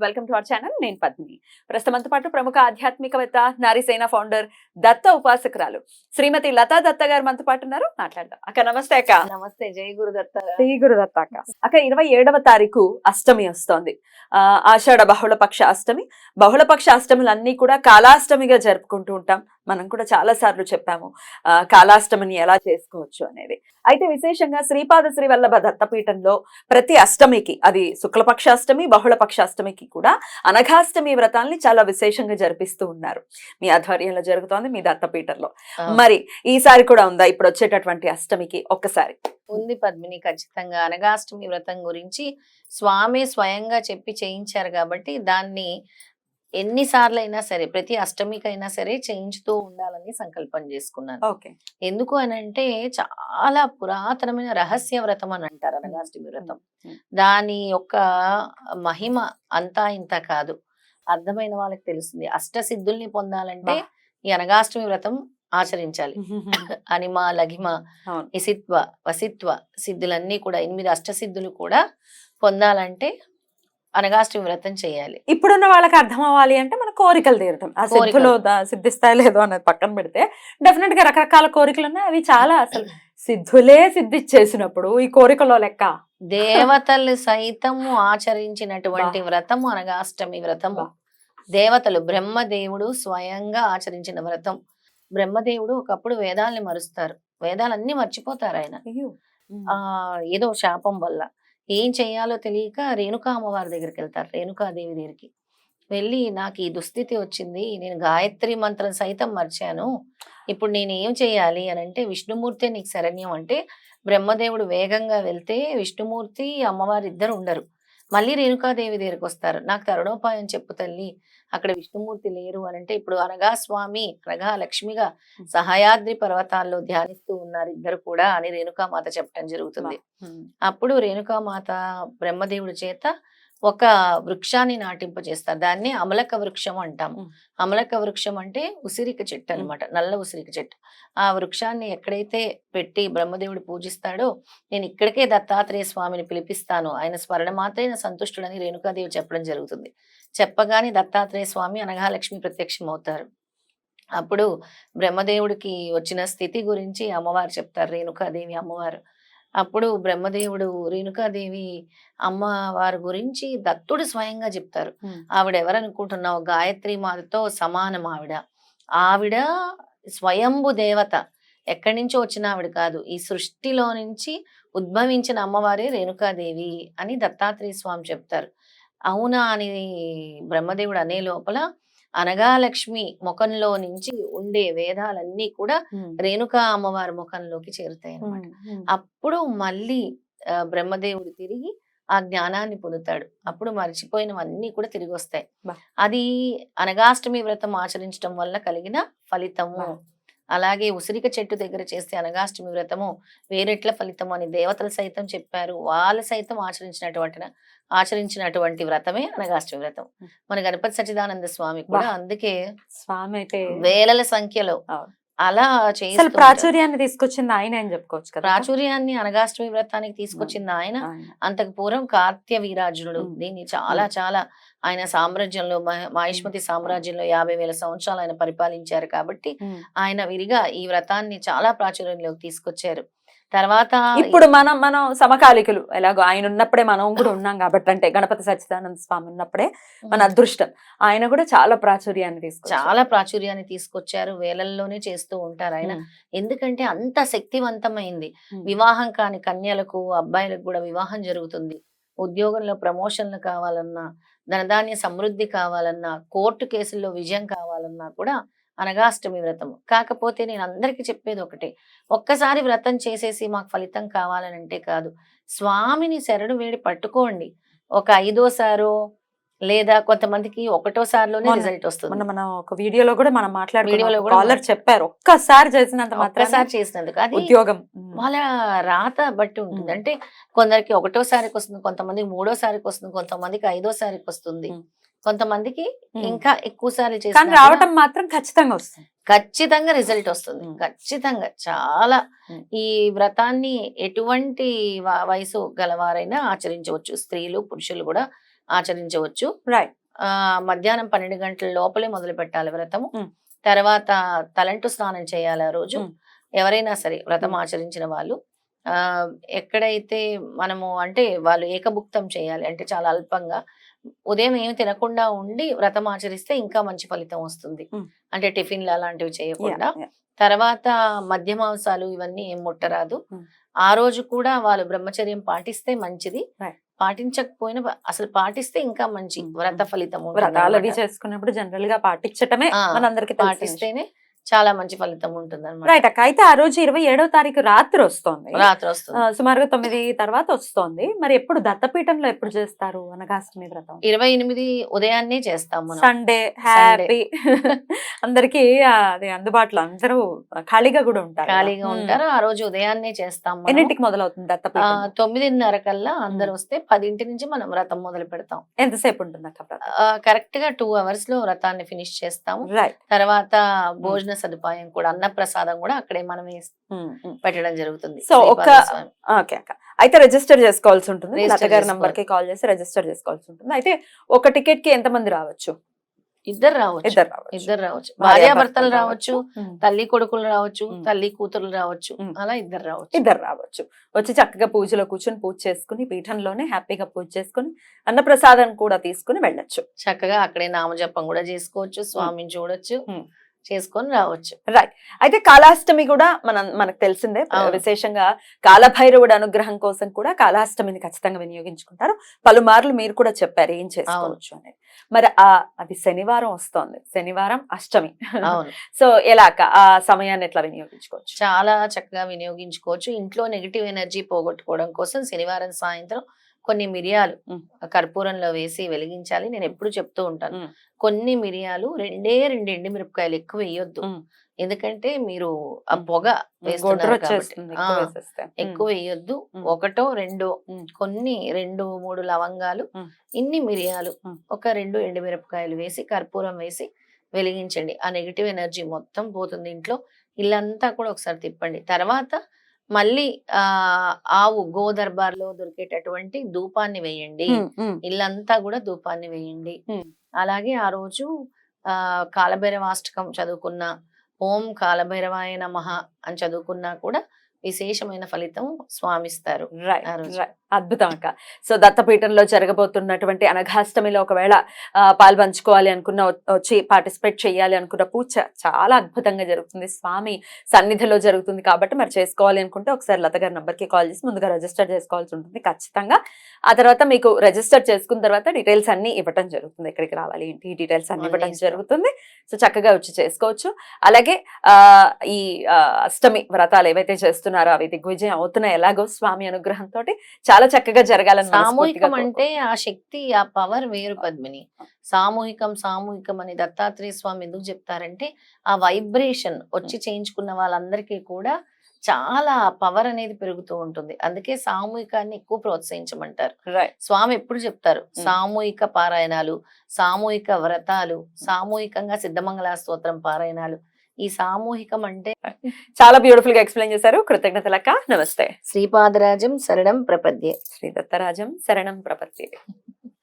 Welcome to our channel నేను పద్మిని. ప్రస్తుతంతో పాటు ప్రముఖ ఆధ్యాత్మికవేత్త నారీసేన ఫౌండర్ దత్త ఉపాసకురాలు శ్రీమతి లతా దత్త గారు మనతో పాటు ఉన్నారు. మాట్లాడదాం. అక్క నమస్తే అక్క. నమస్తే జై గురుదత్త శ్రీ గురుదత్త అక్క. అక్క ఇరవై ఏడవ తారీఖు అష్టమి వస్తోంది. ఆ, ఆషాఢ బహుళపక్ష అష్టమి. బహుళపక్ష అష్టములన్నీ కూడా కాలాష్టమిగా జరుపుకుంటూ ఉంటాం. మనం కూడా చాలా సార్లు చెప్పాము ఆ, కాలాష్టమిని ఎలా చేసుకోవచ్చు అనేది. అయితే విశేషంగా శ్రీపాద శ్రీ వల్లభ దత్తపీఠంలో ప్రతి అష్టమికి అది శుక్లపక్ష అష్టమి బహుళపక్ష అష్టమికి కూడా అనఘాష్టమి వ్రతాల్ని చాలా విశేషంగా జరిపిస్తూ ఉన్నారు. మీ ఆధ్వర్యంలో జరుగుతోంది మీ దత్తపీఠంలో. మరి ఈసారి కూడా ఉందా? ఇప్పుడు వచ్చేటటువంటి అష్టమికి ఒక్కసారి. ఉంది పద్మిని ఖచ్చితంగా. అనగాష్టమి వ్రతం గురించి స్వామి స్వయంగా చెప్పి చేయించారు కాబట్టి దాన్ని ఎన్నిసార్లు అయినా సరే ప్రతి అష్టమికైనా సరే చేయించుతూ ఉండాలని సంకల్పం చేసుకున్నాను. ఓకే. ఎందుకు అని అంటే చాలా పురాతనమైన రహస్య వ్రతం అని అంటారు అనగాష్టమి వ్రతం. దాని యొక్క మహిమ అంతా ఇంత కాదు. అర్థమైన వాళ్ళకి తెలుస్తుంది. అష్టసిద్ధుల్ని పొందాలంటే బా. ఈ అనగాష్టమి వ్రతం ఆచరించాలి. అనిమ లఘిమ. ఇసిత్వ వసిత్వ సిద్ధులన్నీ కూడా ఎనిమిది అష్టసిద్ధులు కూడా పొందాలంటే అనగాష్టమి వ్రతం చేయాలి. ఇప్పుడున్న వాళ్ళకి అర్థం అవ్వాలి అంటే మన కోరికలు తీరటం. ఆ కోరికలు. సిద్ధులు సిద్ధిస్తాయి లేదో అనేది పక్కన పెడితే డెఫినెట్గా రకరకాల కోరికలు ఉన్నాయి అవి చాలా అసలు సిద్ధులే సిద్ధిచ్చేసినప్పుడు ఈ కోరికలో లెక్క. దేవతలు సైతము ఆచరించినటువంటి. వ్రతము అనగాష్టమి వ్రతము. దేవతలు బ్రహ్మదేవుడు స్వయంగా ఆచరించిన వ్రతం. బ్రహ్మదేవుడు ఒకప్పుడు వేదాల్ని మరుస్తారు. వేదాలన్నీ మర్చిపోతారు ఆయన. ఆ ఏదో శాపం వల్ల. ఏం చేయాలో తెలియక రేణుకా అమ్మవారి దగ్గరికి వెళ్తారు రేణుకాదేవి దగ్గరికి. వెళ్ళి నాకు ఈ దుస్థితి వచ్చింది నేను గాయత్రి మంత్రం సైతం మర్చాను ఇప్పుడు నేను ఏం చేయాలి అని అంటే విష్ణుమూర్తి నీకు శరణ్యం అంటే బ్రహ్మదేవుడు వేగంగా వెళ్తే విష్ణుమూర్తి అమ్మవారి ఇద్దరు ఉండరు. మళ్ళీ రేణుకాదేవి దగ్గరికి వస్తారు నాకు తరుణోపాయం చెప్పు తల్లి. అక్కడ విష్ణుమూర్తి లేరు అని అంటే ఇప్పుడు అనగా స్వామి అనగా లక్ష్మిగా సహాయాద్రి పర్వతాల్లో ధ్యానిస్తూ ఉన్నారు ఇద్దరు కూడా అని రేణుకామాత చెప్పడం జరుగుతుంది. అప్పుడు రేణుకామాత బ్రహ్మదేవుడి చేత ఒక వృక్షాన్ని నాటింపజేస్తారు. దాన్ని అమలక వృక్షం అంటాము. మ్. అమలక వృక్షం అంటే ఉసిరిక చెట్టు అన్నమాట. నల్ల ఉసిరిక చెట్టు. ఆ వృక్షాన్ని ఎక్కడైతే పెట్టి బ్రహ్మదేవుడు పూజిస్తాడో నేను ఇక్కడికే దత్తాత్రేయ స్వామిని పిలిపిస్తాను. ఆయన స్మరణ మాత్రమే సంతుష్టుడని రేణుకాదేవి చెప్పడం జరుగుతుంది. చెప్పగానే దత్తాత్రేయ స్వామి అనఘాలక్ష్మి ప్రత్యక్షం అవుతారు అప్పుడు బ్రహ్మదేవుడికి వచ్చిన స్థితి గురించి అమ్మవారు చెప్తారు. రేణుకాదేవి అమ్మవారు. అప్పుడు బ్రహ్మదేవుడు రేణుకాదేవి అమ్మవారి గురించి దత్తుడు స్వయంగా చెప్తారు. ఆవిడ ఎవరనుకుంటున్నావు గాయత్రి మాతతో సమానం ఆవిడ. ఆవిడ స్వయంభు దేవత. ఎక్కడి నుంచో వచ్చిన ఆవిడ కాదు. ఈ సృష్టిలో నుంచి ఉద్భవించిన అమ్మవారే రేణుకాదేవి అని దత్తాత్రేయ స్వామి చెప్తారు. అవునా అని బ్రహ్మదేవుడు అనే లోపల అనగాలక్ష్మి ముఖంలో నుంచి ఉండే వేదాలన్నీ కూడా రేణుకా అమ్మవారి ముఖంలోకి చేరుతాయి అన్నమాట. అప్పుడు మళ్ళీ బ్రహ్మదేవుడు తిరిగి ఆ జ్ఞానాన్ని పొందుతాడు. అప్పుడు మర్చిపోయినవన్నీ కూడా తిరిగి వస్తాయి. అది అనగాష్టమి వ్రతం ఆచరించడం వల్ల కలిగిన ఫలితము. అలాగే ఉసిరిక చెట్టు దగ్గర చేస్తే అనగాష్టమి వ్రతము వేరెట్ల ఫలితం అని దేవతలు సైతం చెప్పారు వాళ్ళు సైతం ఆచరించినటువంటి ఆచరించినటువంటి వ్రతమే అనగాష్టమి వ్రతం. మన గణపతి సచ్చిదానంద స్వామి కూడా. అందుకే స్వామి అయితే వేలల సంఖ్యలో. అలా ఉంటారు. ప్రాచుర్యాన్ని తీసుకొచ్చింది ఆయన అని చెప్పుకోవచ్చు కదా ప్రాచుర్యాన్ని అనగాష్టమి వ్రతానికి తీసుకొచ్చింది ఆయన. అంతకు పూర్వం కార్త్య వీరార్జునుడు. దీన్ని చాలా చాలా ఆయన సామ్రాజ్యంలో మహ- మాహిష్మతి సామ్రాజ్యంలో యాభై వేల సంవత్సరాలు ఆయన పరిపాలించారు కాబట్టి. ఆయన విరిగా ఈ వ్రతాన్ని చాలా ప్రాచుర్యంలోకి తీసుకొచ్చారు తర్వాత ఇప్పుడు మనం మనం సమకాలికులు. ఎలాగో ఆయన ఉన్నప్పుడే మనం కూడా ఉన్నాం కాబట్టి అంటే గణపతి సచ్చిదానంద స్వామి ఉన్నప్పుడే మన అదృష్టం. ఆయన కూడా చాలా ప్రాచుర్యాన్ని తీసుకొచ్చారు. చాలా ప్రాచుర్యాన్ని తీసుకొచ్చారు. వేలల్లోనే చేస్తూ ఉంటారు ఆయన. ఎందుకంటే అంత శక్తివంతమైంది. వివాహం కాని కన్యలకు అబ్బాయిలకు కూడా వివాహం జరుగుతుంది. ఉద్యోగంలో ప్రమోషన్లు కావాలన్నా ధనధాన్య సమృద్ధి కావాలన్నా కోర్టు కేసుల్లో విజయం కావాలన్నా కూడా అనగాష్టమి వ్రతం కాకపోతే నేను అందరికీ చెప్పేది ఒకటే. ఒక్కసారి వ్రతం చేసేసి మాకు ఫలితం కావాలని అంటే కాదు. స్వామిని శరణు వేడి పట్టుకోండి. ఒక ఐదోసారో లేదా కొంతమందికి ఒకటోసారిలోనే రిజల్ట్ వస్తుంది. మొన్న మనం ఒక వీడియోలో కూడా మనం మాట్లాడుకున్నాం. చెప్పారు. ఒక్కసారి చేసినంత మాత్రం ఒక్కసారి చేసినందుకు. అది ఉద్యోగం. వాళ్ళ రాత బట్టి ఉంటుంది. అంటే కొందరికి ఒకటోసారికి వస్తుంది కొంతమందికి మూడోసారికి వస్తుంది కొంతమందికి ఐదోసారికి వస్తుంది. కొంతమందికి. ఇంకా ఎక్కువ సార్లు కానీ చేసిన రావటం మాత్రం ఖచ్చితంగా వస్తుంది ఖచ్చితంగా రిజల్ట్ వస్తుంది. ఖచ్చితంగా చాలా. ఈ వ్రతాన్ని ఎటువంటి వయసు గలవారైనా ఆచరించవచ్చు స్త్రీలు పురుషులు కూడా ఆచరించవచ్చు రైట్ ఆ మధ్యాహ్నం పన్నెండు గంటల లోపలే మొదలు పెట్టాలి వ్రతము. తర్వాత తలంటు స్నానం చేయాలి ఆ రోజు. ఎవరైనా సరే వ్రతం. ఆచరించిన వాళ్ళు ఎక్కడైతే మనము అంటే వాళ్ళు ఏకభుక్తం చేయాలి అంటే చాలా అల్పంగా ఉదయం ఏమి తినకుండా ఉండి వ్రతం ఆచరిస్తే ఇంకా మంచి ఫలితం వస్తుంది. అంటే టిఫిన్లు అలాంటివి చేయకుండా. తర్వాత మద్య మాంసాలు ఇవన్నీ ఏం ముట్టరాదు. ఆ రోజు కూడా వాళ్ళు బ్రహ్మచర్యం పాటిస్తే మంచిది. పాటించకపోయినా అసలు పాటిస్తే ఇంకా మంచి. వ్రత ఫలితం వ్రతాలు అవి. చేసుకున్నప్పుడు జనరల్గా పాటించటమే మనందరికి పాటిస్తేనే చాలా మంచి ఫలితం ఉంటుంది అనమాట రైట్ అక్క. అయితే ఆ రోజు ఇరవై ఏడవ తారీఖు రాత్రి వస్తోంది. రాత్రి వస్తుంది. సుమారుగా తొమ్మిది తర్వాత వస్తోంది. మరి ఎప్పుడు దత్తపీఠంలో ఎప్పుడు చేస్తారు అనగాష్టమి వ్రతం? ఇరవై ఎనిమిది ఉదయాన్నే చేస్తాం మనం. సండే హ్యాపీ అందరికి అది అందుబాటులో అందరూ ఖాళీగా కూడా ఉంటారు. ఖాళీగా ఉమ్. ఉంటారు. ఆ రోజు ఉదయాన్నే చేస్తాం మనం. ఎన్నింటికి మొదలవుతుంది దత్తపీఠం? తొమ్మిదిన్నర కల్లా అందరు వస్తే పదింటి నుంచి మనం వ్రతం మొదలు పెడతాం. ఎంతసేపు ఉంటుంది అక్క కరెక్ట్గా టూ అవర్స్లో వ్రతాన్ని ఫినిష్ చేస్తాము. రైట్ తర్వాత భోజన సదుపాయం కూడా అన్న ప్రసాదం కూడా అక్కడే మనం పెట్టడం జరుగుతుంది. సో ఒక. ఓకే అక్క. అయితే రిజిస్టర్ చేసుకోవాల్సి ఉంటుంది. నంబర్కి కాల్ చేసి రిజిస్టర్ చేసుకోవాల్సి ఉంటుంది. అయితే ఒక టికెట్కి ఎంత మంది రావచ్చు? ఇద్దరు రావచ్చు. ఇద్దరు రావచ్చు. ఇద్దరు రావచ్చు. భార్యాభర్తలు రావచ్చు. తల్లి కొడుకులు రావచ్చు. తల్లి కూతురు రావచ్చు. అలా ఇద్దరు రావచ్చు. ఇద్దరు రావచ్చు. వచ్చి చక్కగా పూజలో కూర్చొని పూజ చేసుకుని పీఠంలోనే హ్యాపీగా పూజ చేసుకుని అన్నప్రసాదం కూడా తీసుకుని వెళ్ళొచ్చు. చక్కగా అక్కడే నామజపం కూడా చేసుకోవచ్చు స్వామిని చూడొచ్చు. చేసుకొని రావచ్చు. అయితే కాళాష్టమి కూడా మన మనకు తెలిసిందే. విశేషంగా కాలభైరవుడు అనుగ్రహం కోసం కూడా కాళాష్టమిని ఖచ్చితంగా వినియోగించుకుంటారు. పలుమార్లు మీరు కూడా చెప్పారు ఏం చేసుకోవచ్చు అనేది మరి ఆ అది శనివారం వస్తోంది. శనివారం అష్టమి. సో ఎలా? ఆ సమయాన్ని ఎట్లా వినియోగించుకోవచ్చు? చాలా చక్కగా వినియోగించుకోవచ్చు. ఇంట్లో నెగిటివ్ ఎనర్జీ పోగొట్టుకోవడం కోసం శనివారం సాయంత్రం కొన్ని మిరియాలు. కర్పూరంలో వేసి వెలిగించాలి నేను ఎప్పుడు చెప్తూ ఉంటాను. కొన్ని మిరియాలు రెండే రెండు ఎండుమిరపకాయలు ఎక్కువ వేయొద్దు. ఎందుకంటే మీరు ఆ. పొగ ఎక్కువ వేయొద్దు. ఒకటో రెండో. కొన్ని రెండు మూడు లవంగాలు. ఇన్ని మిరియాలు. ఒక రెండు ఎండుమిరపకాయలు వేసి కర్పూరం వేసి వెలిగించండి ఆ నెగిటివ్ ఎనర్జీ మొత్తం పోతుంది ఇంట్లో ఇల్లంతా కూడా ఒకసారి తిప్పండి తర్వాత మళ్ళీ ఆ ఆవు గోదర్బార్లో దొరికేటటువంటి ధూపాన్ని వేయండి. ఇల్లంతా కూడా ధూపాన్ని వేయండి. అలాగే ఆ రోజు ఆ కాలభైరవాష్టకం చదువుకున్న ఓం కాలభైరవాయ నమః అని చదువుకున్నా కూడా విశేషమైన ఫలితం స్వామిస్తారు. అద్భుతం అక్క. సో దత్తపీఠంలో జరగబోతున్నటువంటి అనఘాష్టమిలో ఒకవేళ పాల్పంచుకోవాలి అనుకున్న వచ్చి పార్టిసిపేట్ చేయాలి అనుకున్న పూజ చాలా అద్భుతంగా జరుగుతుంది. స్వామి సన్నిధిలో జరుగుతుంది కాబట్టి మరి చేసుకోవాలి అనుకుంటే ఒకసారి లత గారి నంబర్కి కాల్ చేసి ముందుగా రిజిస్టర్ చేసుకోవాల్సి ఉంటుంది ఖచ్చితంగా. ఆ తర్వాత మీకు రిజిస్టర్ చేసుకున్న తర్వాత డీటెయిల్స్ అన్ని ఇవ్వటం జరుగుతుంది. ఎక్కడికి రావాలి ఏంటి ఈ డీటెయిల్స్ అన్ని ఇవ్వటం. జరుగుతుంది. సో చక్కగా వచ్చి చేసుకోవచ్చు. అలాగే ఆ ఈ అష్టమి వ్రతాలు ఏవైతే చేస్తున్నారో అవి దిగ్విజయం అవుతున్నాయి ఎలాగో స్వామి అనుగ్రహంతో చాలా చక్కగా జరగాలని సామూహికం అంటే. ఆ శక్తి ఆ పవర్ వేరు పద్మిని సామూహికం సామూహికం అని దత్తాత్రేయ స్వామి ఎందుకు చెప్తారంటే ఆ వైబ్రేషన్ వచ్చి చేయించుకున్న వాళ్ళందరికీ కూడా చాలా పవర్ అనేది పెరుగుతూ ఉంటుంది అందుకే సామూహికాన్ని ఎక్కువ ప్రోత్సహించమంటారు. స్వామి ఎప్పుడు చెప్తారు. సామూహిక పారాయణాలు సామూహిక వ్రతాలు సామూహికంగా సిద్ధమంగళ స్తోత్రం పారాయణాలు ఈ సామూహికం అంటే చాలా బ్యూటిఫుల్గా ఎక్స్ప్లెయిన్ చేశారు. కృతజ్ఞతలక్క. నమస్తే. శ్రీపాదరాజం శరణం ప్రపద్యే. శ్రీ దత్తరాజం శరణం ప్రపత్తి